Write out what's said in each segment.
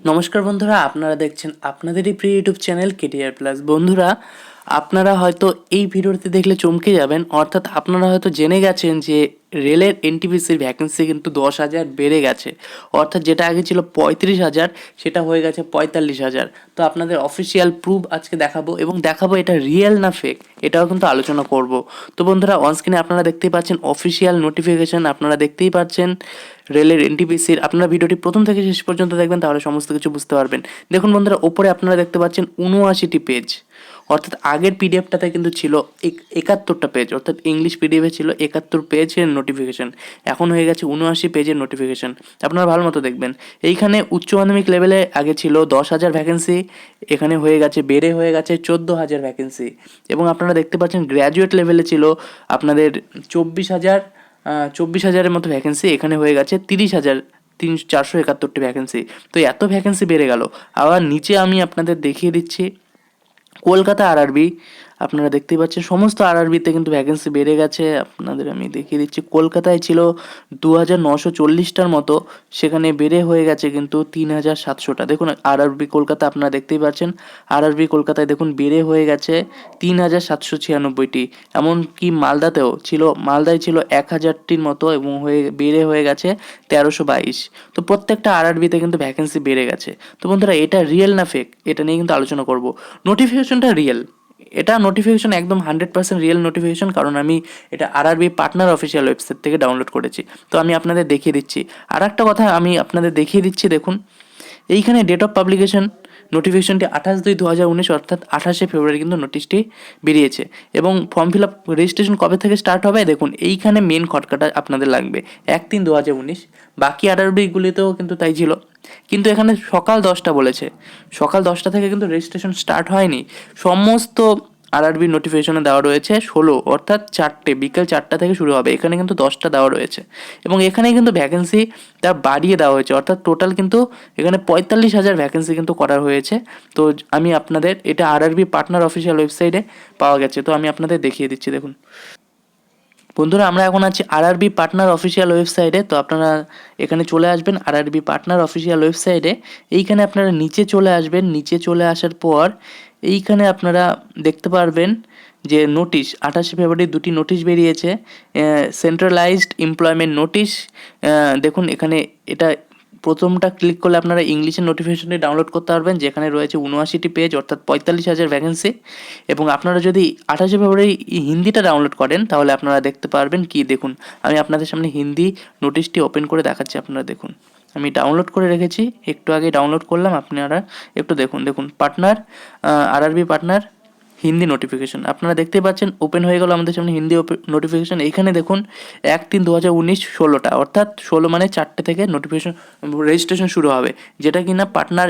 নমস্কার বন্ধুরা, আপনারা দেখছেন আপনাদেরই প্রিয় ইউটিউব চ্যানেল কেটিআর প্লাস বন্ধুরা, আপনারা হয়তো এই ভিডিওতে দেখলে চমকে যাবেন, অর্থাৎ আপনারা হয়তো জেনে গেছেন যে রেলের এনটিপিসির ভ্যাকেন্সি কিন্তু দশ হাজার বেড়ে গেছে। অর্থাৎ যেটা আগে ছিল পঁয়ত্রিশ হাজার, সেটা হয়ে গেছে পঁয়তাল্লিশ হাজার। তো আপনাদের অফিসিয়াল প্রুফ আজকে দেখাবো এবং দেখাবো এটা রিয়েল না ফেক এটাও কিন্তু আলোচনা করব। তো বন্ধুরা অনস্ক্রিনে আপনারা দেখতেই পাচ্ছেন অফিসিয়াল নোটিফিকেশন আপনারা দেখতেই পাচ্ছেন রেলের এনটিপিসির আপনারা ভিডিওটি প্রথম থেকে শেষ পর্যন্ত দেখবেন, তাহলে সমস্ত কিছু বুঝতে পারবেন। দেখুন বন্ধুরা, ওপরে আপনারা দেখতে পাচ্ছেন উনআশিটি পেজ অর্থাৎ আগের পিডিএফটাতে কিন্তু ছিল এক- একাত্তরটা পেজ অর্থাৎ ইংলিশ পিডিএফে ছিল একাত্তর পেজের নোটিফিকেশন এখন হয়ে গেছে উনআশি পেজের নোটিফিকেশন আপনারা ভালো মতো দেখবেন। এইখানে উচ্চ মাধ্যমিক লেভেলে আগে ছিল দশ হাজার ভ্যাকেন্সি এখানে হয়ে গেছে, বেড়ে হয়ে গেছে চোদ্দ হাজার ভ্যাকেন্সি এবং আপনারা দেখতে পাচ্ছেন গ্র্যাজুয়েট লেভেলে ছিল আপনাদের চব্বিশ হাজার চব্বিশ হাজারের মতো ভ্যাকেন্সি এখানে হয়ে গেছে তিরিশ হাজার, তিন, চারশো একাত্তরটি ভ্যাকেন্সি তো এত ভ্যাকেন্সি বেড়ে গেল। আবার নিচে আমি আপনাদের দেখিয়ে দিচ্ছি, কলকাতা আরআরবি আপনারা দেখতেই পাচ্ছেন, সমস্ত আর আরআরবিতে কিন্তু ভ্যাকেন্সি বেড়ে গেছে। আপনাদের আমি দেখিয়ে দিচ্ছি, কলকাতায় ছিল দু হাজার নশো চল্লিশটার মতো, সেখানে বেড়ে হয়ে গেছে কিন্তু তিন হাজার সাতশোটা। দেখুন আরআরবি কলকাতা আপনারা দেখতেই পাচ্ছেন আরআরবি কলকাতায় দেখুন বেড়ে হয়ে গেছে তিন হাজার সাতশো ছিয়ানব্বইটি। এমনকি মালদাতেও ছিল, মালদায় ছিল এক হাজারটির মতো এবং হয়ে, বেড়ে হয়ে গেছে তেরোশো বাইশ। তো প্রত্যেকটা আরআরবিতে কিন্তু ভ্যাকেন্সি বেড়ে গেছে। তো বন্ধুরা, এটা রিয়েল না ফেক এটা নিয়ে কিন্তু আলোচনা করব। নোটিফিকেশনটা রিয়েল এটা নোটিফিকেশন একদম হান্ড্রেড পার্সেন্ট রিয়েল নোটিফিকেশন কারণ আমি এটা আরআরবি পার্টনার অফিসিয়াল ওয়েবসাইট থেকে ডাউনলোড করেছি। তো আমি আপনাদের দেখিয়ে দিচ্ছি। আর একটা কথা আমি আপনাদের দেখিয়ে দিচ্ছি, দেখুন। এইখানে ডেট অফ পাবলিকেশন নোটিফিকেশনটি আঠাশ দুই দু হাজার উনিশ, অর্থাৎ আঠাশে ফেব্রুয়ারি কিন্তু নোটিশটি বেরিয়েছে। এবং ফর্ম ফিল আপ রেজিস্ট্রেশন কবে থেকে স্টার্ট হবে, দেখুন, এইখানে মেন খটকাটা আপনাদের লাগবে। এক তিন দু হাজার উনিশ। বাকি আরআরবিগুলিতেও কিন্তু তাই ছিল। কিন্তু এখানে সকাল দশটা বলেছে। সকাল দশটা থেকে কিন্তু রেজিস্ট্রেশন স্টার্ট হয়নি। সমস্ত আর আরআরবি নোটিফিকেশনে দেওয়া রয়েছে ষোলো, অর্থাৎ চারটে, বিকেল চারটা থেকে শুরু হবে। এখানে কিন্তু দশটা দেওয়া রয়েছে। এবং এখানে কিন্তু ভ্যাকেন্সি তা বাড়িয়ে দেওয়া হয়েছে। অর্থাৎ টোটাল কিন্তু এখানে পঁয়তাল্লিশ হাজার ভ্যাকেন্সি কিন্তু করা হয়েছে। তো আমি আপনাদের, এটা আরআরবি পার্টনার অফিসিয়াল ওয়েবসাইটে পাওয়া গেছে। তো আমি আপনাদের দেখিয়ে দিচ্ছি, দেখুন। বন্ধুরা, আমরা এখন আছি আরআরবি পার্টনার অফিসিয়াল ওয়েবসাইটে তো আপনারা এখানে চলে আসবেন আরআরবি পার্টনার অফিসিয়াল ওয়েবসাইটে এইখানে আপনারা নিচে চলে আসবেন। নিচে চলে আসার পর এইখানে আপনারা দেখতে পারবেন যে নোটিশ আঠাশে ফেব্রুয়ারি দুটি নোটিশ বেরিয়েছে। সেন্ট্রালাইজড এমপ্লয়মেন্ট নোটিশ দেখুন এখানে এটা প্রথমটা ক্লিক করলে আপনারা ইংলিশের নোটিফিকেশনটি ডাউনলোড করতে পারবেন, যেখানে রয়েছে উনআশিটি পেজ অর্থাৎ পঁয়তাল্লিশ হাজার ভ্যাকেন্সি এবং আপনারা যদি আঠাশে ফেব্রুয়ারি হিন্দিটা ডাউনলোড করেন, তাহলে আপনারা দেখতে পারবেন কি, দেখুন, আমি আপনাদের সামনে হিন্দি নোটিশটি ওপেন করে দেখাচ্ছি, আপনারা দেখুন। আমি ডাউনলোড করে রেখেছি, একটু আগে ডাউনলোড করলাম, আপনারা একটু দেখুন দেখুন partner RRB partner Hindi notification আপনারা দেখতেই পাচ্ছেন ওপেন হয়ে গেল আমাদের সামনে হিন্দি নোটিফিকেশান এইখানে দেখুন, এক তিন দু হাজার উনিশ ষোলোটা, অর্থাৎ ষোলো মানে চারটে থেকে নোটিফিকেশন রেজিস্ট্রেশন শুরু হবে, যেটা কি না পার্টনার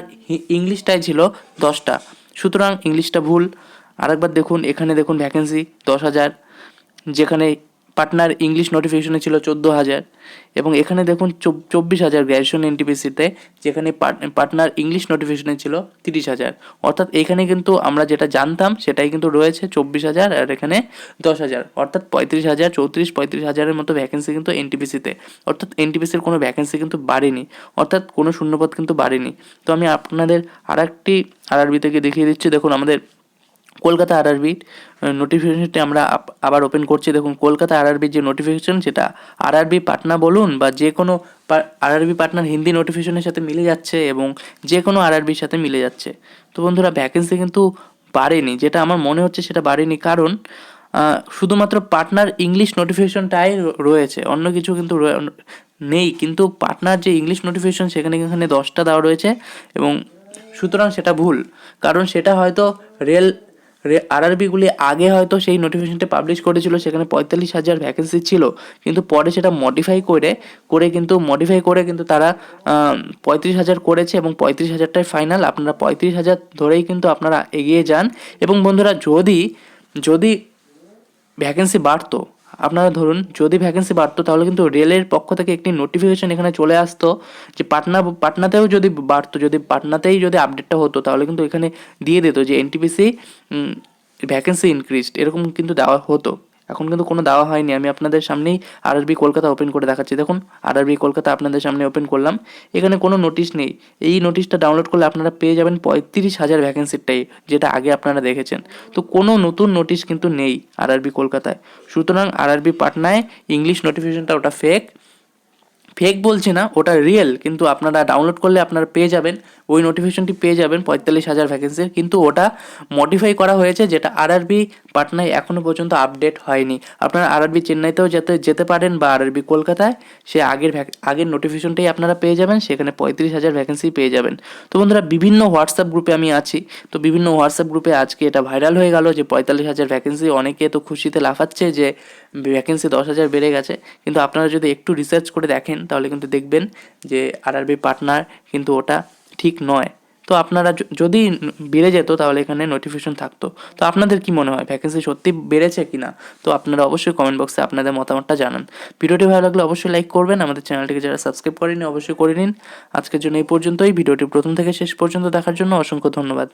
ইংলিশটাই ছিল দশটা। সুতরাং ইংলিশটা ভুল। আরেকবার দেখুন, এখানে দেখুন ভ্যাকেন্সি দশ হাজার, যেখানে পার্টনার ইংলিশ নোটিফিকেশনে ছিল চোদ্দ হাজার এবং এখানে দেখুন চব- চব্বিশ হাজার গ্র্যাজুয়েশন এনটিপিসিতে যেখানে পার্টনার ইংলিশ নোটিফিকেশনে ছিল তিরিশ হাজার। অর্থাৎ এখানে কিন্তু আমরা যেটা জানতাম সেটাই কিন্তু রয়েছে চব্বিশ হাজার আর এখানে দশ হাজার। অর্থাৎ পঁয়ত্রিশ হাজার, চৌত্রিশ, পঁয়ত্রিশ হাজারের মতো ভ্যাকেন্সি কিন্তু এনটিপিসিতে অর্থাৎ এনটিপিসির কোনো ভ্যাকেন্সি কিন্তু বাড়েনি। অর্থাৎ কোনো শূন্যপদ কিন্তু বাড়েনি। তো আমি আপনাদের আর একটি আরআরবি থেকে দেখিয়ে দিচ্ছি। দেখুন আমাদের কলকাতা আরআরবি নোটিফিকেশনটি আমরা আবার ওপেন করছি। দেখুন, কলকাতা আরআরবির যে নোটিফিকেশন সেটা আরআরবি পাটনা বলুন বা যে কোনো আরআরবি পাটনার হিন্দি নোটিফিকেশনের সাথে মিলে যাচ্ছে এবং যে কোনো আরআরবির সাথে মিলে যাচ্ছে। তো বন্ধুরা ভ্যাকেন্সি কিন্তু বাড়েনি। যেটা আমার মনে হচ্ছে সেটা বাড়েনি কারণ শুধুমাত্র পার্টনার ইংলিশ নোটিফিকেশনটাই রয়েছে। অন্য কিছু কিন্তু নেই। কিন্তু পার্টনার যে ইংলিশ নোটিফিকেশন সেখানে এখানে দশটা দেওয়া রয়েছে এবং সুতরাং সেটা ভুল। কারণ সেটা হয়তো রেল আরআরবিগুলি আগে হয়তো সেই নোটিফিকেশনটা পাবলিশ করেছিল, সেখানে পঁয়তাল্লিশ হাজার ভ্যাকেন্সি ছিল, কিন্তু পরে সেটা মডিফাই করে করে কিন্তু মডিফাই করে কিন্তু তারা পঁয়ত্রিশ হাজার করেছে এবং পঁয়ত্রিশ হাজারটাই ফাইনাল আপনারা পঁয়ত্রিশ হাজার ধরেই কিন্তু আপনারা এগিয়ে যান। এবং বন্ধুরা, যদি যদি ভ্যাকেন্সি বাড়তো আপনারা ধরুন, যদি ভ্যাকেন্সি বাড়তো, তাহলে কিন্তু রেলের পক্ষ থেকে একটি নোটিফিকেশন এখানে চলে আসতো যে পাটনা, পাটনাতেও যদি বাড়তো, যদি পাটনাতেই যদি আপডেটটা হতো, তাহলে কিন্তু এখানে দিয়ে দিত যে এনটিপিসি ভ্যাকেন্সি ইনক্রিজড এরকম কিন্তু দেওয়া হতো। এখন কিন্তু কোনো দেওয়া হয়নি। আমি আপনাদের সামনেই আরআরবি কলকাতা ওপেন করে দেখাচ্ছি। দেখুন আরআরবি কলকাতা আপনাদের সামনে ওপেন করলাম। এখানে কোনো নোটিশ নেই। এই নোটিশটা ডাউনলোড করলে আপনারা পেয়ে যাবেন পঁয়ত্রিশ হাজার ভ্যাকেন্সিরটাই যেটা আগে আপনারা দেখেছেন। তো কোনো নতুন নোটিশ কিন্তু নেই আরআরবি কলকাতায়। সুতরাং আরআরবি পাটনায় ইংলিশ নোটিফিকেশনটা ওটা ফেক ফেক বলছি না, ওটা রিয়েল কিন্তু আপনারা ডাউনলোড করলে আপনারা পেয়ে যাবেন ওই নোটিফিকেশনটি পেয়ে যাবেন পঁয়তাল্লিশ হাজার ভ্যাকেন্সির কিন্তু ওটা মডিফাই করা হয়েছে যেটা আরআরবি পাটনায় এখনও পর্যন্ত আপডেট হয়নি। আপনারা আরআরবি চেন্নাইতেও যেতে যেতে পারেন বা আরআরবি কলকাতায়, সে আগের আগের নোটিফিকেশনটাই আপনারা পেয়ে যাবেন, সেখানে পঁয়ত্রিশ হাজার ভ্যাকেন্সি পেয়ে যাবেন। তো বন্ধুরা, বিভিন্ন হোয়াটসঅ্যাপ গ্রুপে আমি আছি। তো বিভিন্ন হোয়াটসঅ্যাপ গ্রুপে আজকে এটা ভাইরাল হয়ে গেল যে পঁয়তাল্লিশ হাজার ভ্যাকেন্সি অনেকে তো খুশিতে লাফাচ্ছে যে ভ্যাকেন্সি দশ হাজার বেড়ে গেছে। কিন্তু আপনারা যদি একটু রিসার্চ করে দেখেন, তাহলে কিন্তু দেখবেন যে আরআরবি পার্টনার কিন্তু ওটা ঠিক নয়। তো আপনারা যদি বেড়ে যেত তাহলে এখানে নোটিফিকেশন থাকতো। তো আপনাদের কি মনে হয়? ভ্যাকেন্সি সত্যি বেড়েছে কি না? তো আপনারা অবশ্যই কমেন্ট বক্সে আপনাদের মতামতটা জানান। ভিডিওটি ভালো লাগলে অবশ্যই লাইক করবেন। আমাদের চ্যানেলটিকে যারা সাবস্ক্রাইব করেনি অবশ্যই করে নিন। আজকের জন্য এই পর্যন্তই। ভিডিওটি প্রথম থেকে শেষ পর্যন্ত দেখার জন্য অসংখ্য ধন্যবাদ।